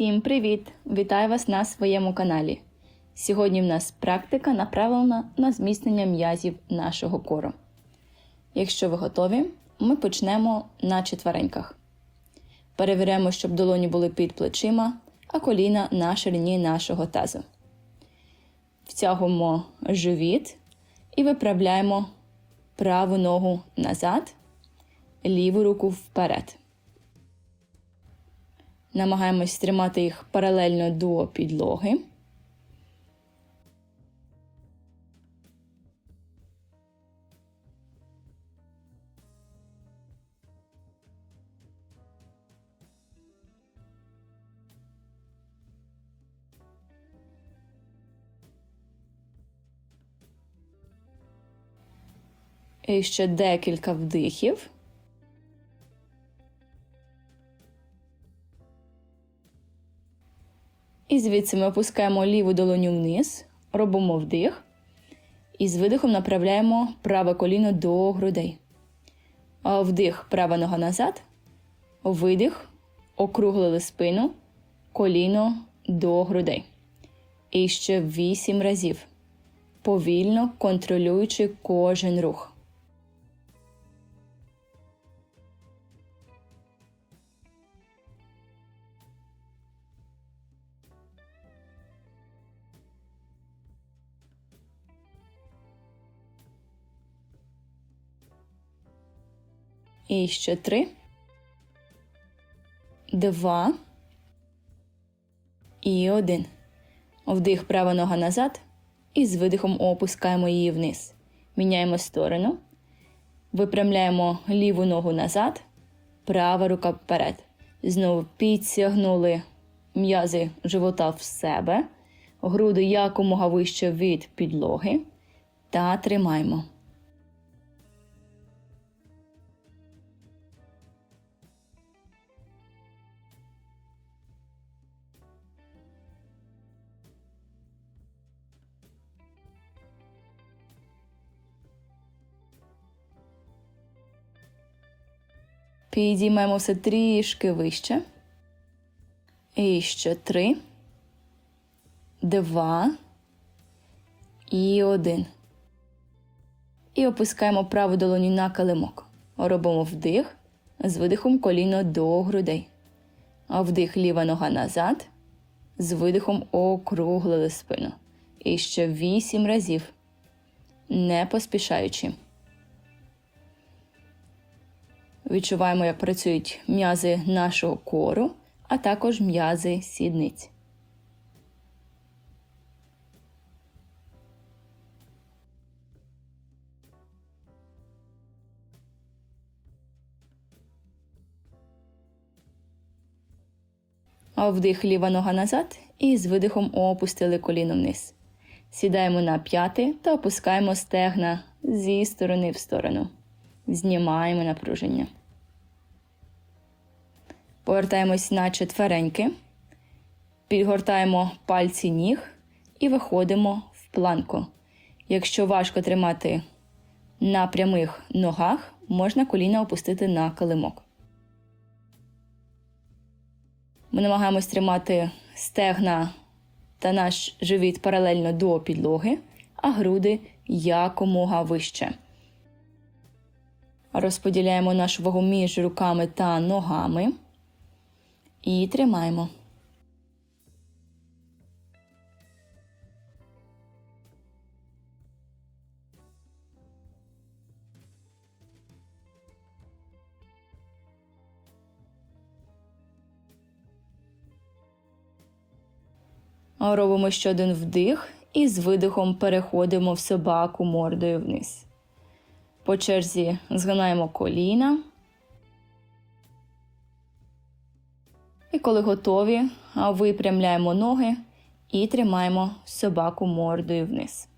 Всім привіт! Вітаю вас на своєму каналі. Сьогодні в нас практика направлена на зміцнення м'язів нашого кору. Якщо ви готові, ми почнемо на четвереньках. Перевіряємо, щоб долоні були під плечима, а коліна на ширині нашого тазу. Втягуємо живіт і виправляємо праву ногу назад, ліву руку вперед. Намагаємось тримати їх паралельно до підлоги. І ще декілька вдихів. І звідси ми опускаємо ліву долоню вниз, робимо вдих. І з видихом направляємо праве коліно до грудей. Вдих, права нога назад. Видих, округлили спину, коліно до грудей. І ще вісім разів. Повільно контролюючи кожен рух. І ще три. Два. І один. Вдих права нога назад. І з видихом опускаємо її вниз. Міняємо сторону. Випрямляємо ліву ногу назад. Права рука вперед. Знову підтягнули м'язи живота в себе. Груди якомога вище від підлоги. Та тримаємо. Підіймемо все трішки вище. І ще три, два і один. І опускаємо праву долоню на килимок. Робимо вдих з видихом коліно до грудей. А вдих ліва нога назад. З видихом округлили спину. І ще вісім разів. Не поспішаючи. Відчуваємо, як працюють м'язи нашого кору, а також м'язи сідниць. Вдих ліва нога назад і з видихом опустили коліно вниз. Сідаємо на п'яти та опускаємо стегна зі сторони в сторону. Знімаємо напруження. Повертаємось на четвереньки, підгортаємо пальці ніг і виходимо в планку. Якщо важко тримати на прямих ногах, можна коліна опустити на килимок. Ми намагаємось тримати стегна та наш живіт паралельно до підлоги, а груди якомога вище. Розподіляємо нашу вагу між руками та ногами. І тримаємо. Робимо ще один вдих і з видихом переходимо в собаку мордою вниз. По черзі згинаємо коліна. І коли готові, випрямляємо ноги і тримаємо собаку мордою вниз.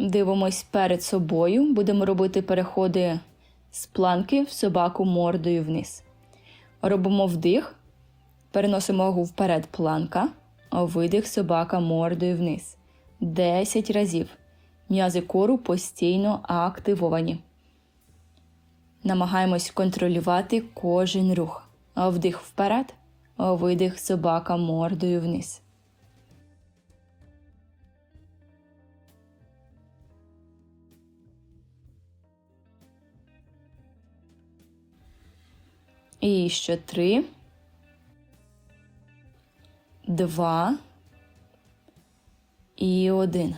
Дивимось перед собою. Будемо робити переходи з планки в собаку мордою вниз. Робимо вдих, переносимо вагу вперед планка, видих собака мордою вниз. 10 разів. М'язи кору постійно активовані. Намагаємось контролювати кожен рух. Вдих вперед, видих собака мордою вниз. І ще три. Два. І один.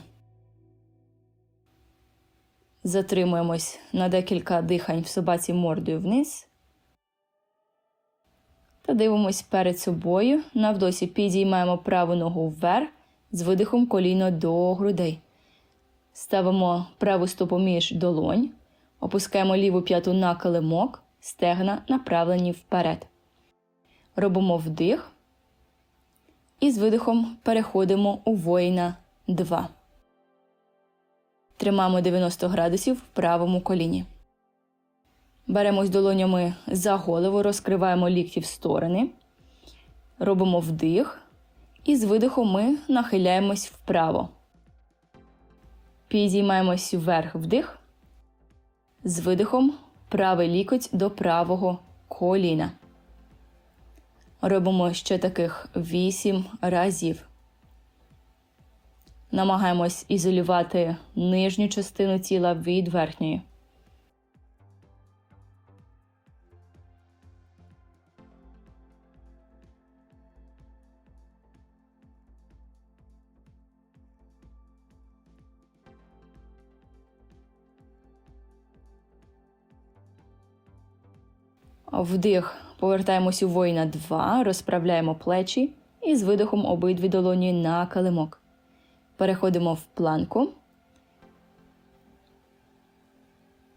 Затримуємось на декілька дихань в собаці мордою вниз. Та дивимось перед собою. Навдосі підіймаємо праву ногу вверх з видихом коліно до грудей. Ставимо праву стопу між долонь, опускаємо ліву п'яту на килимок, стегна направлені вперед. Робимо вдих. І з видихом переходимо у воїна 2. Тримаємо 90 градусів в правому коліні. Беремось долонями за голову, розкриваємо лікті в сторони. Робимо вдих. І з видихом ми нахиляємось вправо. Підіймаємось вверх вдих. З видихом правий лікоть до правого коліна. Робимо ще таких 8 разів. Намагаємось ізолювати нижню частину тіла від верхньої. Вдих. Повертаємось у воїна 2, розправляємо плечі і з видихом обидві долоні на килимок. Переходимо в планку.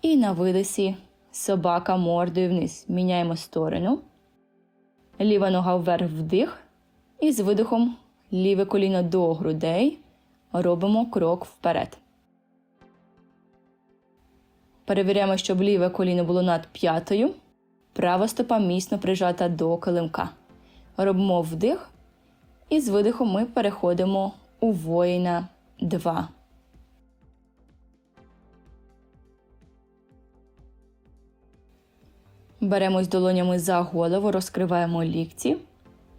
І на видосі собака мордою вниз. Міняємо сторону. Ліва нога вверх вдих. І з видихом ліве коліно до грудей. Робимо крок вперед. Перевіряємо, щоб ліве коліно було над п'ятою. Права стопа міцно прижата до килимка. Робимо вдих. І з видихом ми переходимо у воїна 2. Беремось долонями за голову, розкриваємо лікті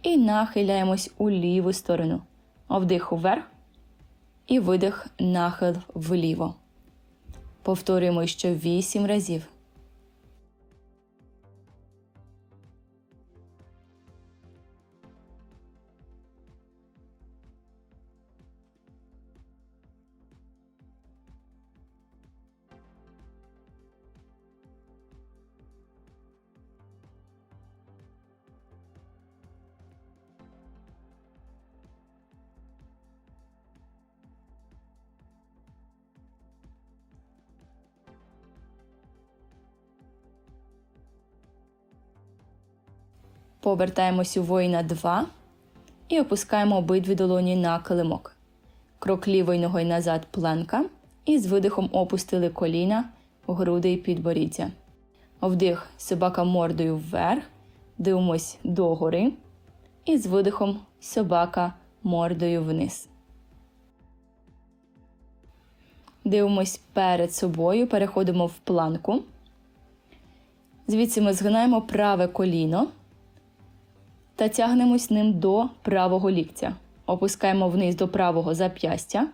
і нахиляємось у ліву сторону. Вдих уверх і видих нахил вліво. Повторюємо ще 8 разів. Повертаємось у воїна 2 і опускаємо обидві долоні на килимок. Крок лівою ногою назад планка. І з видихом опустили коліна, груди і підборіддя. Вдих собака мордою вверх. Дивимось догори. І з видихом собака мордою вниз. Дивимось перед собою, переходимо в планку. Звідси ми згинаємо праве коліно та тягнемось ним до правого ліктя. Опускаємо вниз до правого зап'ястя,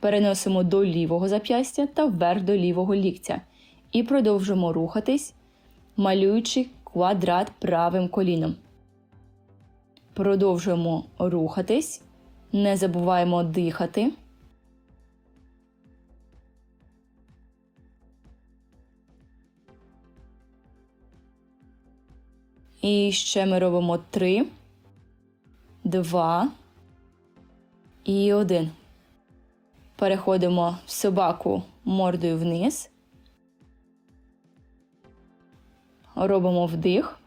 переносимо до лівого зап'ястя та вверх до лівого ліктя. І продовжуємо рухатись, малюючи квадрат правим коліном. Продовжуємо рухатись, не забуваємо дихати. І ще ми робимо три, два і один. Переходимо в собаку мордою вниз. Робимо вдих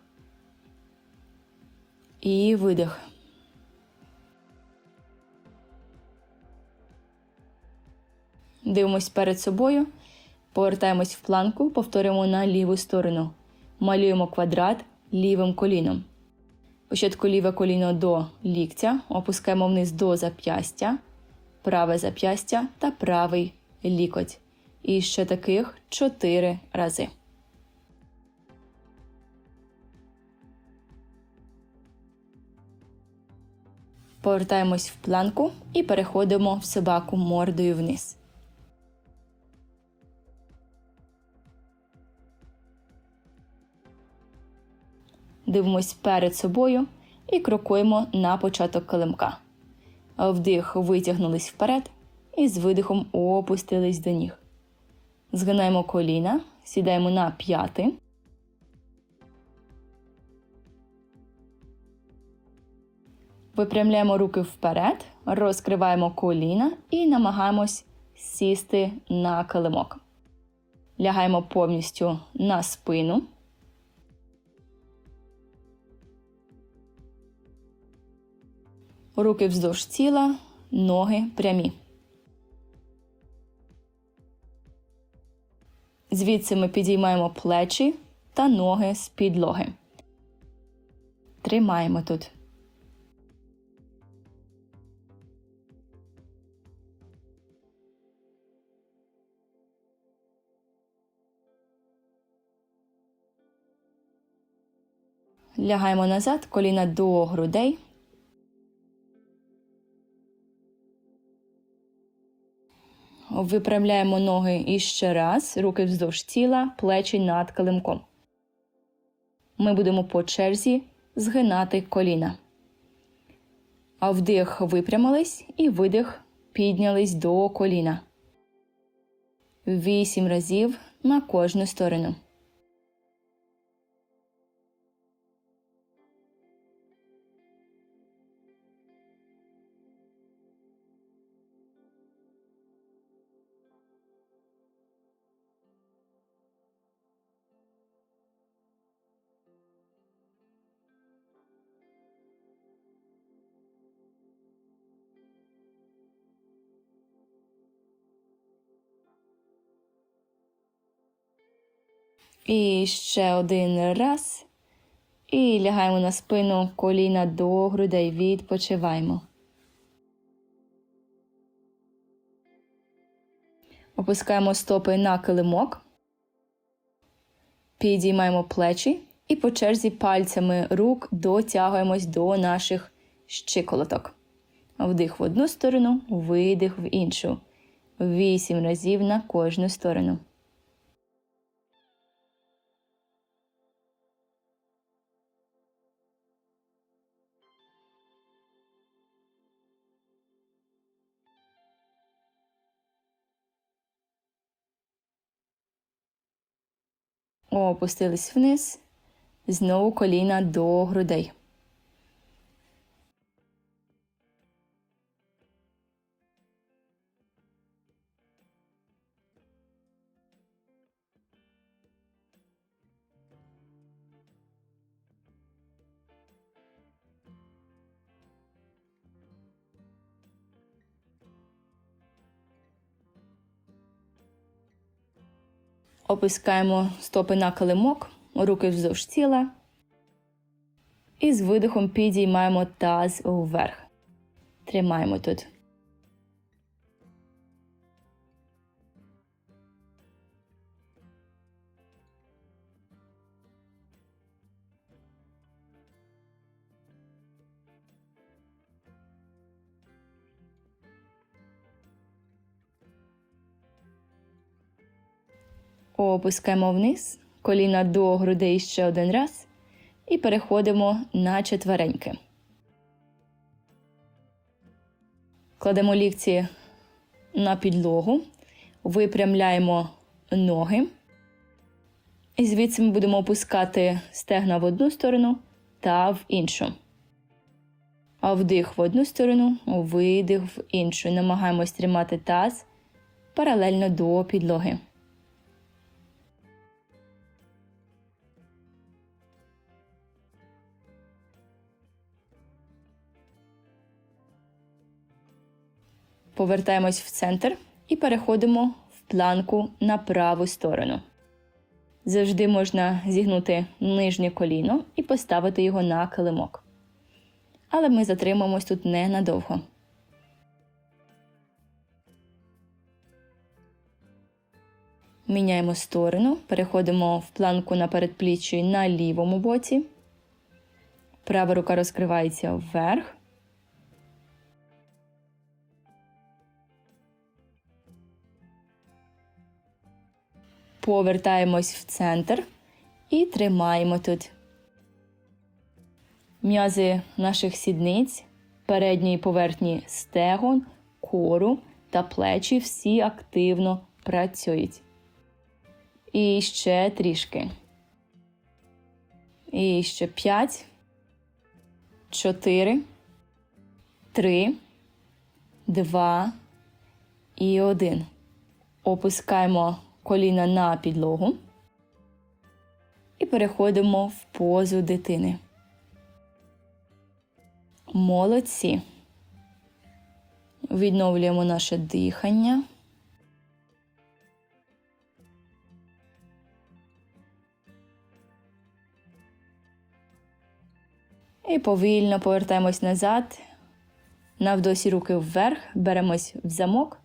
і видих. Дивимось перед собою, повертаємось в планку, повторюємо на ліву сторону. Малюємо квадрат лівим коліном. Спочатку ліве коліно до ліктя, опускаємо вниз до зап'ястя, праве зап'ястя та правий лікоть. І ще таких 4 рази. Повертаємось в планку і переходимо в собаку мордою вниз. Дивимось перед собою і крокуємо на початок килимка. Вдих витягнулись вперед і з видихом опустились до ніг. Згинаємо коліна, сідаємо на п'яти. Випрямляємо руки вперед, розкриваємо коліна і намагаємось сісти на килимок. Лягаємо повністю на спину. Руки вздовж тіла, ноги прямі. Звідси ми підіймаємо плечі та ноги з підлоги. Тримаємо тут. Лягаємо назад, коліна до грудей. Випрямляємо ноги іще раз, руки вздовж тіла, плечі над килимком. Ми будемо по черзі згинати коліна. А вдих випрямились і видих піднялись до коліна. Вісім разів на кожну сторону. І ще один раз. І лягаємо на спину коліна до грудей. Відпочиваємо. Опускаємо стопи на килимок. Підіймаємо плечі і по черзі пальцями рук дотягуємось до наших щиколоток. Вдих в одну сторону, видих в іншу. Вісім разів на кожну сторону. Опустились вниз. Знову коліна до грудей. Опускаємо стопи на килимок, руки вздовж тіла. І з видихом підіймаємо таз вверх. Тримаємо тут. Опускаємо вниз, коліна до грудей ще один раз. І переходимо на четвереньки. Кладемо лікці на підлогу, випрямляємо ноги. І звідси ми будемо опускати стегна в одну сторону та в іншу. А вдих в одну сторону, видих в іншу. Намагаємось тримати таз паралельно до підлоги. Повертаємось в центр І переходимо в планку на праву сторону. Завжди можна зігнути нижнє коліно і поставити його на килимок. Але ми затримаємось тут ненадовго. Міняємо сторону, переходимо в планку на передпліччі на лівому боці. Права рука розкривається вверх. Повертаємось в центр і тримаємо тут. М'язи наших сідниць, передньої поверхні стегон, кору та плечі всі активно працюють. І ще трішки. І ще п'ять, чотири, три, два і один. Опускаємо коліна на підлогу і переходимо в позу дитини. Молодці. Відновлюємо наше дихання. І повільно повертаємось назад. Навдосі руки вверх, беремось в замок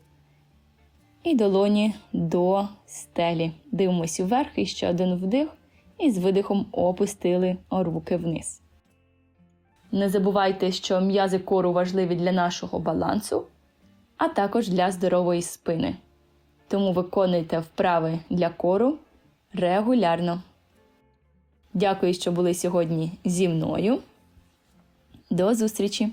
і долоні до стелі. Дивимось вверх і ще один вдих, і з видихом опустили руки вниз. Не забувайте, що м'язи кору важливі для нашого балансу, а також для здорової спини. Тому виконуйте вправи для кору регулярно. Дякую, що були сьогодні зі мною. До зустрічі!